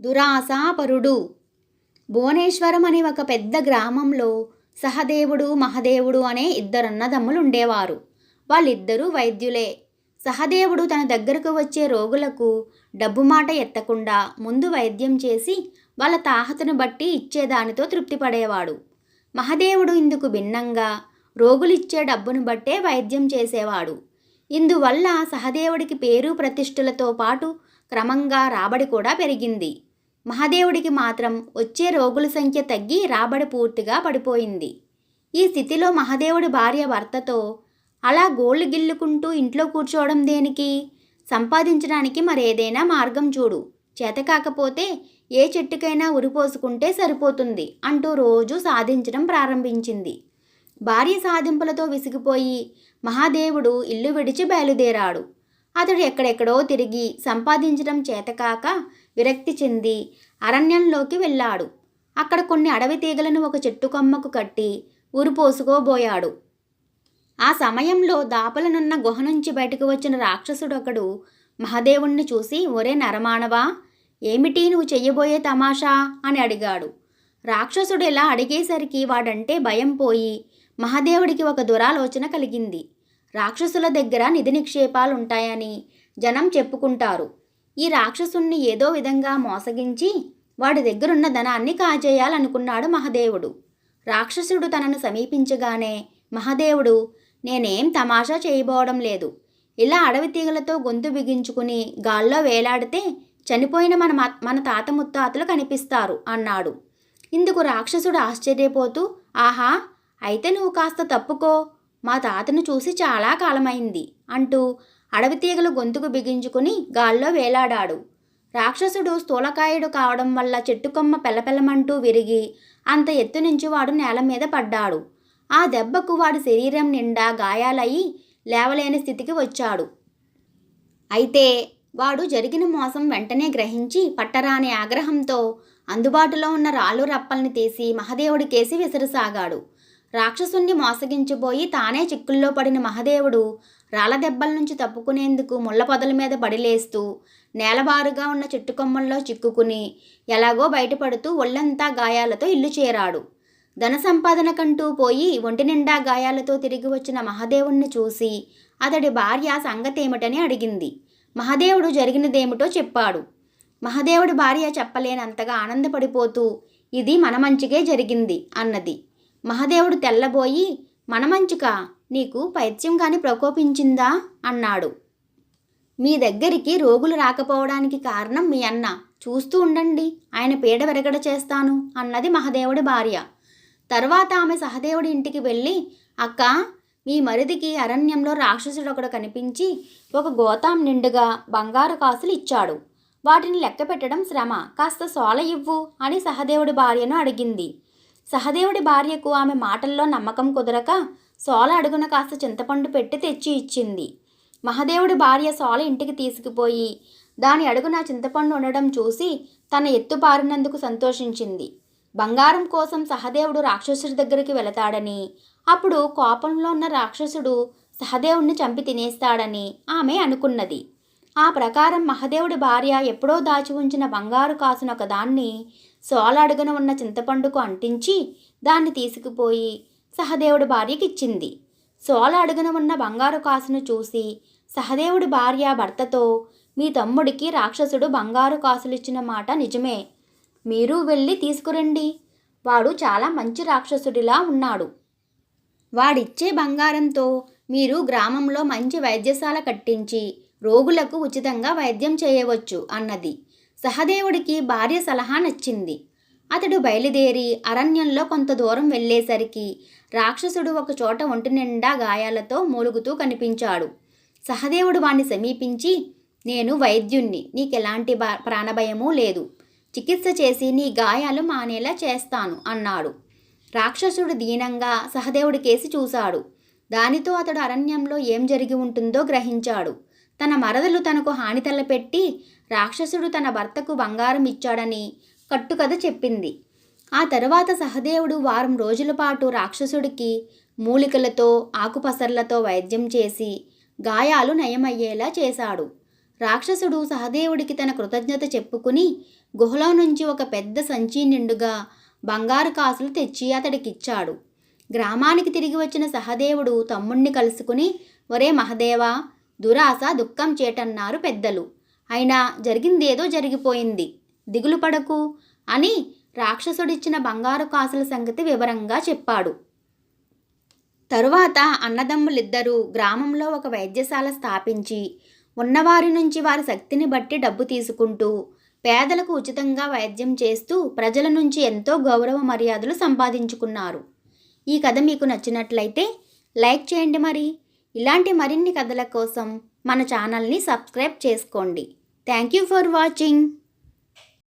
దురాశాపరుడు. భువనేశ్వరం అనే ఒక పెద్ద గ్రామంలో సహదేవుడు మహదేవుడు అనే ఇద్దరు అన్నదమ్ములు ఉండేవారు. వాళ్ళిద్దరూ వైద్యులే. సహదేవుడు తన దగ్గరకు వచ్చే రోగులకు డబ్బు మాట ఎత్తకుండా ముందు వైద్యం చేసి వాళ్ళ తాహతను బట్టి ఇచ్చేదానితో తృప్తిపడేవాడు. మహదేవుడు ఇందుకు భిన్నంగా రోగులిచ్చే డబ్బును బట్టే వైద్యం చేసేవాడు. ఇందువల్ల సహదేవుడికి పేరు ప్రతిష్ఠలతో పాటు క్రమంగా రాబడి కూడా పెరిగింది. మహాదేవుడికి మాత్రం వచ్చే రోగుల సంఖ్య తగ్గి రాబడి పూర్తిగా పడిపోయింది. ఈ స్థితిలో మహాదేవుడి భార్య భర్తతో అలా గోళ్ళు గిల్లుకుంటూ ఇంట్లో కూర్చోవడం దేనికి? సంపాదించడానికి మరేదైనా మార్గం చూడు. చేత కాకపోతే ఏ చెట్టుకైనా ఉరిపోసుకుంటే సరిపోతుంది అంటూ రోజు సాధించడం ప్రారంభించింది. భార్య సాధింపులతో విసిగిపోయి మహాదేవుడు ఇల్లు విడిచి బయలుదేరాడు. అతడు ఎక్కడెక్కడో తిరిగి సంపాదించడం చేతకాక విరక్తి చెంది అరణ్యంలోకి వెళ్ళాడు. అక్కడ కొన్ని అడవి తీగలను ఒక చెట్టు కొమ్మకు కట్టి ఉరిపోసుకోబోయాడు ఆ సమయంలో దాపలనున్న గుహ నుంచి బయటకు వచ్చిన రాక్షసుడొకడు మహాదేవుణ్ణి చూసి ఒరే నరమానవా ఏమిటి నువ్వు చెయ్యబోయే తమాషా? అని అడిగాడు. రాక్షసుడు ఇలా అడిగేసరికి వాడంటే భయం పోయి మహాదేవుడికి ఒక దురాలోచన కలిగింది. రాక్షసుల దగ్గర నిధి నిక్షేపాలు ఉంటాయని జనం చెప్పుకుంటారు. ఈ రాక్షసుణ్ణి ఏదో విధంగా మోసగించి వాడి దగ్గరున్న ధనాన్ని కాజేయాలనుకున్నాడు మహదేవుడు. రాక్షసుడు తనను సమీపించగానే మహదేవుడు నేనేం తమాషా చేయబోవడం లేదు. ఇలా అడవి తీగలతో గొంతు బిగించుకుని గాల్లో వేలాడితే చనిపోయిన మన మన తాత ముత్తాతలు కనిపిస్తారు అన్నాడు. ఇందుకు రాక్షసుడు ఆశ్చర్యపోతూ ఆహా అయితే నువ్వు కాస్త తప్పుకో. మా తాతను చూసి చాలా కాలమైంది అంటూ అడవి తీగలు గొంతుకు బిగించుకుని గాల్లో వేలాడాడు. రాక్షసుడు స్థూలకాయుడు కావడం వల్ల చెట్టుకొమ్మ పెల్లపెల్లమంటూ విరిగి అంత ఎత్తు నుంచి వాడు నేల మీద పడ్డాడు. ఆ దెబ్బకు వాడి శరీరం నిండా గాయాలయ్యి లేవలేని స్థితికి వచ్చాడు. అయితే వాడు జరిగిన మోసం వెంటనే గ్రహించి పట్టరాని ఆగ్రహంతో అందుబాటులో ఉన్న రాళ్ళు రప్పల్ని తీసి మహదేవుడికేసి విసిరసాగాడు. రాక్షసుణ్ణి మోసగించబోయి తానే చిక్కుల్లో పడిన మహదేవుడు రాళ్ళ దెబ్బల నుంచి తప్పుకునేందుకు ముళ్ళ పొదల మీద పడిలేస్తూ నేలబారుగా ఉన్న చెట్టు కొమ్మల్లో చిక్కుకుని ఎలాగో బయటపడుతూ ఒళ్ళంతా గాయాలతో ఇల్లు చేరాడు. ధన సంపాదనకంటూ పోయి ఒంటి నిండా గాయాలతో తిరిగి వచ్చిన మహాదేవుణ్ణి చూసి అతడి భార్య సంగతేమిటని అడిగింది. మహాదేవుడు జరిగినదేమిటో చెప్పాడు. మహాదేవుడి భార్య చెప్పలేనంతగా ఆనందపడిపోతూ ఇది మన మంచిగే జరిగింది అన్నది. మహాదేవుడు తెల్లబోయి మన మంచికా? నీకు పైత్యం కాని ప్రకోపించిందా? అన్నాడు. మీ దగ్గరికి రోగులు రాకపోవడానికి కారణం మీ అన్న. చూస్తూ ఉండండి ఆయన పీడ విరగడ చేస్తాను అన్నది మహదేవుడి భార్య. తర్వాత ఆమె సహదేవుడి ఇంటికి వెళ్ళి అక్క మీ మరిదికి అరణ్యంలో రాక్షసుడు ఒకడు కనిపించి ఒక గోతాం నిండుగా బంగారు కాసులు ఇచ్చాడు. వాటిని లెక్క పెట్టడం శ్రమ. కాస్త సోల ఇవ్వు అని సహదేవుడి భార్యను అడిగింది. సహదేవుడి భార్యకు ఆమె మాటల్లో నమ్మకం కుదరక సోల అడుగున కాస్త చింతపండు పెట్టి తెచ్చి ఇచ్చింది. మహదేవుడి భార్య సోల ఇంటికి తీసుకుపోయి దాని అడుగున చింతపండు ఉండడం చూసి తన ఎత్తుపారినందుకు సంతోషించింది. బంగారం కోసం సహదేవుడు రాక్షసుడి దగ్గరికి వెళతాడని అప్పుడు కోపంలో ఉన్న రాక్షసుడు సహదేవుణ్ణి చంపి తినేస్తాడని ఆమె అనుకున్నది. ఆ ప్రకారం మహదేవుడి భార్య ఎప్పుడో దాచి ఉంచిన బంగారు కాసును ఒకదాన్ని సోల అడుగున ఉన్న చింతపండుకు అంటించి దాన్ని తీసుకుపోయి సహదేవుడి భార్యకిచ్చింది. సోల అడుగున ఉన్న బంగారు కాసును చూసి సహదేవుడి భార్య భర్తతో మీ తమ్ముడికి రాక్షసుడు బంగారు కాసులిచ్చిన మాట నిజమే. మీరు వెళ్ళి తీసుకురండి. వాడు చాలా మంచి రాక్షసుడిలా ఉన్నాడు. వాడిచ్చే బంగారంతో మీరు గ్రామంలో మంచి వైద్యశాల కట్టించి రోగులకు ఉచితంగా వైద్యం చేయవచ్చు అన్నది. సహదేవుడికి భార్య సలహా నచ్చింది. అతడు బయలుదేరి అరణ్యంలో కొంత దూరం వెళ్ళేసరికి రాక్షసుడు ఒక చోట ఒంటి నిండా గాయాలతో మూలుగుతూ కనిపించాడు. సహదేవుడు వాణ్ణి సమీపించి నేను వైద్యుణ్ణి నీకెలాంటి బా ప్రాణభయమూ లేదు. చికిత్స చేసి నీ గాయాలు మానేలా చేస్తాను అన్నాడు. రాక్షసుడు దీనంగా సహదేవుడి కేసి చూశాడు. దానితో అతడు అరణ్యంలో ఏం జరిగి ఉంటుందో గ్రహించాడు. తన మరదలు తనకు హాని తలపెట్టి రాక్షసుడు తన భర్తకు బంగారం ఇచ్చాడని కట్టుకథ చెప్పింది. ఆ తర్వాత సహదేవుడు వారం రోజుల పాటు రాక్షసుడికి మూలికలతో ఆకుపసర్లతో వైద్యం చేసి గాయాలు నయమయ్యేలా చేశాడు. రాక్షసుడు సహదేవుడికి తన కృతజ్ఞత చెప్పుకుని గుహలో నుంచి ఒక పెద్ద సంచి నిండుగా బంగారు కాసులు తెచ్చి అతడికిచ్చాడు. గ్రామానికి తిరిగి వచ్చిన సహదేవుడు తమ్ముణ్ణి కలుసుకుని ఒరే మహదేవా దురాశ దుఃఖం చేటన్నారు పెద్దలు. అయినా జరిగిందేదో జరిగిపోయింది. దిగులు పడకు అని రాక్షసుడిచ్చిన బంగారు కాసుల సంగతి వివరంగా చెప్పాడు. తరువాత అన్నదమ్ములిద్దరూ గ్రామంలో ఒక వైద్యశాల స్థాపించి ఉన్నవారి నుంచి వారి శక్తిని బట్టి డబ్బు తీసుకుంటూ పేదలకు ఉచితంగా వైద్యం చేస్తూ ప్రజల నుంచి ఎంతో గౌరవ మర్యాదలు సంపాదించుకున్నారు. ఈ కథ మీకు నచ్చినట్లయితే లైక్ చేయండి మరి. ఇలాంటి మరిన్ని కథల కోసం మన ఛానల్ని సబ్స్క్రైబ్ చేసుకోండి. Thank you for watching.